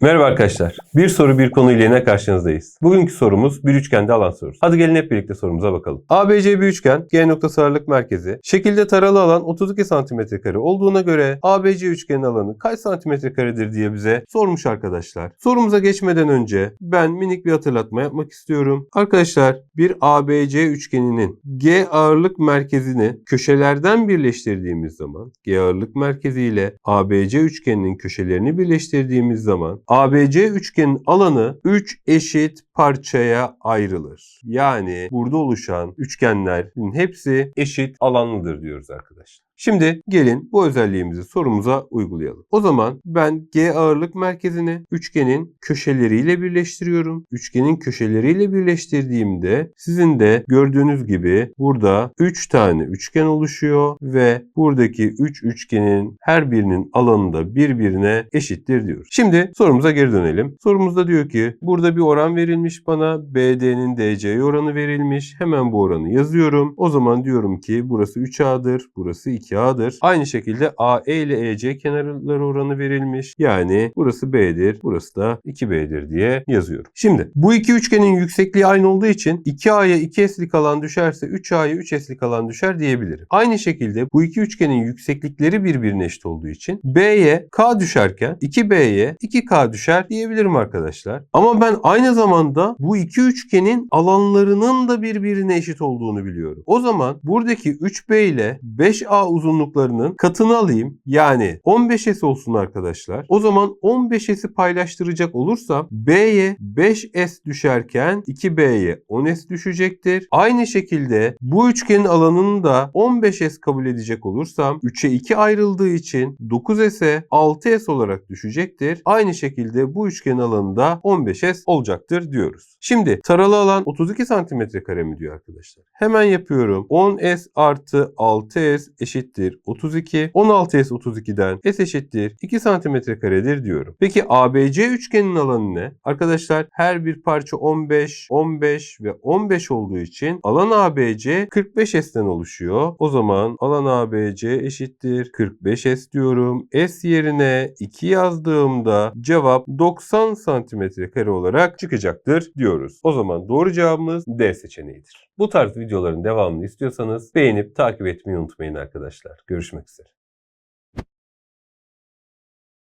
Merhaba arkadaşlar. Bir soru bir konu ile yine karşınızdayız. Bugünkü sorumuz bir üçgende alan sorusu. Hadi gelin hep birlikte sorumuza bakalım. ABC bir üçgen, G noktası ağırlık merkezi. Şekilde taralı alan 32 cm olduğuna göre ABC üçgenin alanı kaç santimetre karedir diye bize sormuş arkadaşlar. Sorumuza geçmeden önce ben minik bir hatırlatma yapmak istiyorum. Arkadaşlar bir ABC üçgeninin G ağırlık merkezini köşelerden birleştirdiğimiz zaman G ağırlık merkezi ile ABC üçgeninin köşelerini birleştirdiğimiz zaman ABC üçgenin alanı 3 eşit parçaya ayrılır. Yani burada oluşan üçgenlerin hepsi eşit alanlıdır diyoruz arkadaşlar. Şimdi gelin bu özelliğimizi sorumuza uygulayalım. O zaman ben G ağırlık merkezini üçgenin köşeleriyle birleştiriyorum. Üçgenin köşeleriyle birleştirdiğimde sizin de gördüğünüz gibi burada 3 tane üçgen oluşuyor ve buradaki 3 üçgenin her birinin alanı da birbirine eşittir diyoruz. Şimdi sorumuza geri dönelim. Sorumuzda diyor ki burada bir oran verilmiş bana. BD'nin DC'ye oranı verilmiş. Hemen bu oranı yazıyorum. O zaman diyorum ki burası 3A'dır, burası 2A'dır. Aynı şekilde AE ile EC kenarları oranı verilmiş. Yani burası B'dir, burası da 2B'dir diye yazıyorum. Şimdi bu iki üçgenin yüksekliği aynı olduğu için 2A'ya 2S'lik alan düşerse 3A'ya 3S'lik alan düşer diyebilirim. Aynı şekilde bu iki üçgenin yükseklikleri birbirine eşit olduğu için B'ye K düşerken 2B'ye 2K düşer diyebilirim arkadaşlar. Ama ben aynı zamanda bu iki üçgenin alanlarının da birbirine eşit olduğunu biliyorum. O zaman buradaki 3B ile 5A uzunluklarının katını alayım. Yani 15S olsun arkadaşlar. O zaman 15S'i paylaştıracak olursam B'ye 5S düşerken 2B'ye 10S düşecektir. Aynı şekilde bu üçgenin alanını da 15S kabul edecek olursam 3'e 2 ayrıldığı için 9S'e 6S olarak düşecektir. Aynı şekilde bu üçgenin alanı da 15S olacaktır diyoruz. Şimdi taralı alan 32 cm kare mi diyor arkadaşlar. Hemen yapıyorum. 10S artı 6S eşittir 32. 16S 32'den S eşittir 2 cm karedir diyorum. Peki ABC üçgenin alanı ne? Arkadaşlar her bir parça 15, 15 ve 15 olduğu için alan ABC 45S'ten oluşuyor. O zaman alan ABC eşittir 45S diyorum. S yerine 2 yazdığımda cevap 90 santimetre kare olarak çıkacaktır diyoruz. O zaman doğru cevabımız D seçeneğidir. Bu tarz videoların devamını istiyorsanız beğenip takip etmeyi unutmayın arkadaşlar. Görüşmek üzere.